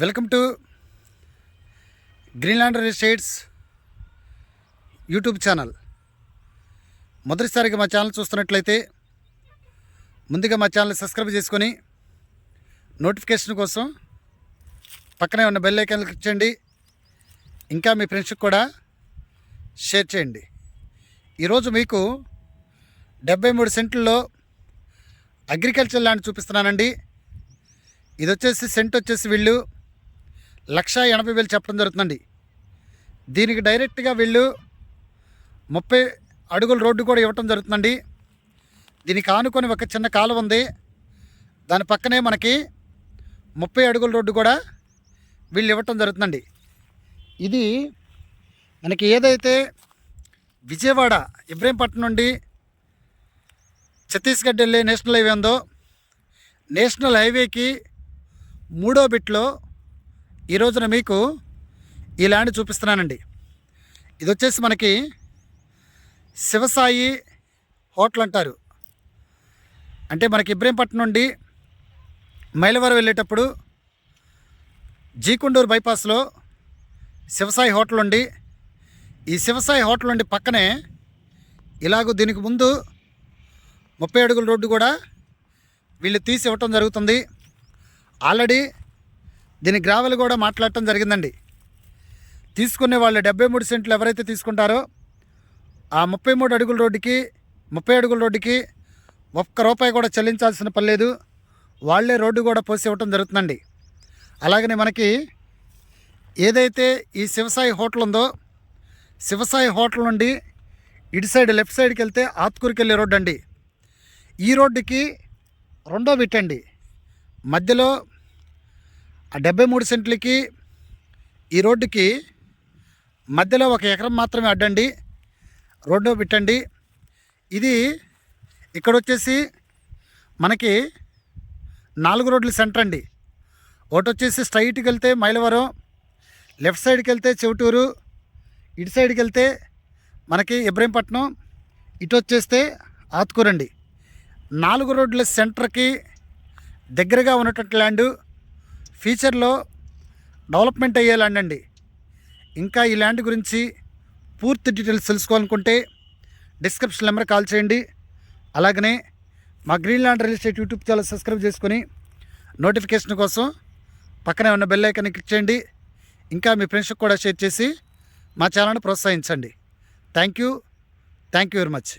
Welcome to Greenland real estates YouTube channel. మొదటిసారిగా మా channel చూస్తున్నట్లయితే ముందుగా మా ఛానల్ సబ్స్క్రైబ్ చేసుకొని నోటిఫికేషన్ కోసం పక్కనే ఉన్న బెల్ ఐకాన్ క్లిక్ చేయండి. ఇంకా మీ ఫ్రెండ్స్కి కూడా షేర్ చేయండి. ఈరోజు మీకు డెబ్బై మూడు సెంట్లలో అగ్రికల్చర్ ల్యాండ్ చూపిస్తున్నానండి. ఇది వచ్చేసి సెంట్ వచ్చేసి వీళ్ళు లక్ష ఎనభై వేలు చెప్పడం జరుగుతుందండి. దీనికి డైరెక్ట్గా వీళ్ళు ముప్పై అడుగుల రోడ్డు కూడా ఇవ్వటం జరుగుతుందండి. దీనికి ఆనుకొని ఒక చిన్న కాలువ ఉంది. దాని పక్కనే మనకి ముప్పై అడుగుల రోడ్డు కూడా వీళ్ళు ఇవ్వటం జరుగుతుందండి. ఇది మనకి ఏదైతే విజయవాడ ఇబ్రహీంపట్నం నుండి ఛత్తీస్గఢ్ వెళ్ళే నేషనల్ హైవే ఉందో నేషనల్ హైవేకి మూడో బిట్లో ఈ రోజున మీకు ఈ ల్యాండ్ చూపిస్తున్నానండి. ఇది వచ్చేసి మనకి శివసాయి హోటల్ అంటారు. అంటే మనకి ఇబ్రహీంపట్నం నుండి మైలవరం వెళ్ళేటప్పుడు జీకొండూరు బైపాస్లో శివసాయి హోటల్ ఉండి ఈ శివసాయి హోటల్ నుండి పక్కనే ఇలాగూ దీనికి ముందు ముప్పై అడుగుల రోడ్డు కూడా వీళ్ళు తీసి ఇవ్వటం జరుగుతుంది. ఆల్రెడీ దీని గ్రావెల్ కూడా మాట్లాడటం జరిగిందండి. తీసుకునే వాళ్ళు డెబ్బై మూడు సెంట్లు ఎవరైతే తీసుకుంటారో ఆ ముప్పై మూడు అడుగుల రోడ్డుకి ముప్పై అడుగుల రోడ్డుకి ఒక్క రూపాయి కూడా చెల్లించాల్సిన పని లేదు. వాళ్ళే రోడ్డు కూడా పోసి ఇవ్వటం జరుగుతుందండి. అలాగనే మనకి ఏదైతే ఈ శివసాయి హోటల్ ఉందో శివసాయి హోటల్ నుండి ఇటు సైడ్ లెఫ్ట్ సైడ్కి వెళ్తే ఆత్కూరుకి వెళ్ళే రోడ్డు అండి. ఈ రోడ్డుకి రెండో బిట్టండి మధ్యలో ఆ డెబ్బై మూడు సెంట్లకి ఈ రోడ్డుకి మధ్యలో ఒక ఎకరం మాత్రమే అడ్డండి రోడ్డు పెట్టండి. ఇది ఇక్కడ వచ్చేసి మనకి నాలుగు రోడ్ల సెంటర్ అండి. ఒకటి వచ్చేసి స్ట్రైట్కి వెళ్తే మైలవరం లెఫ్ట్ సైడ్కి వెళ్తే చెవిటూరు ఇటు సైడ్కి వెళ్తే మనకి ఇబ్రహీంపట్నం ఇటు వచ్చేస్తే ఆత్కూరండి. నాలుగు రోడ్ల సెంటర్కి దగ్గరగా ఉన్నటువంటి ల్యాండ్ ఫ్యూచర్లో డెవలప్మెంట్ అయ్యే ల్యాండ్ అండి ఇంకా ఈ ల్యాండ్ గురించి పూర్తి డీటెయిల్స్ తెలుసుకోవాలనుకుంటే డిస్క్రిప్షన్ నెంబర్ కాల్ చేయండి. అలాగనే మా green land real estate YouTube channel subscribe చేసుకొని నోటిఫికేషన్ కోసం పక్కనే ఉన్న బెల్ ఐకాన్ని క్లిక్ చేయండి. ఇంకా మీ ఫ్రెండ్స్కి కూడా షేర్ చేసి మా ఛానల్ని ప్రోత్సహించండి. Thank you thank you very much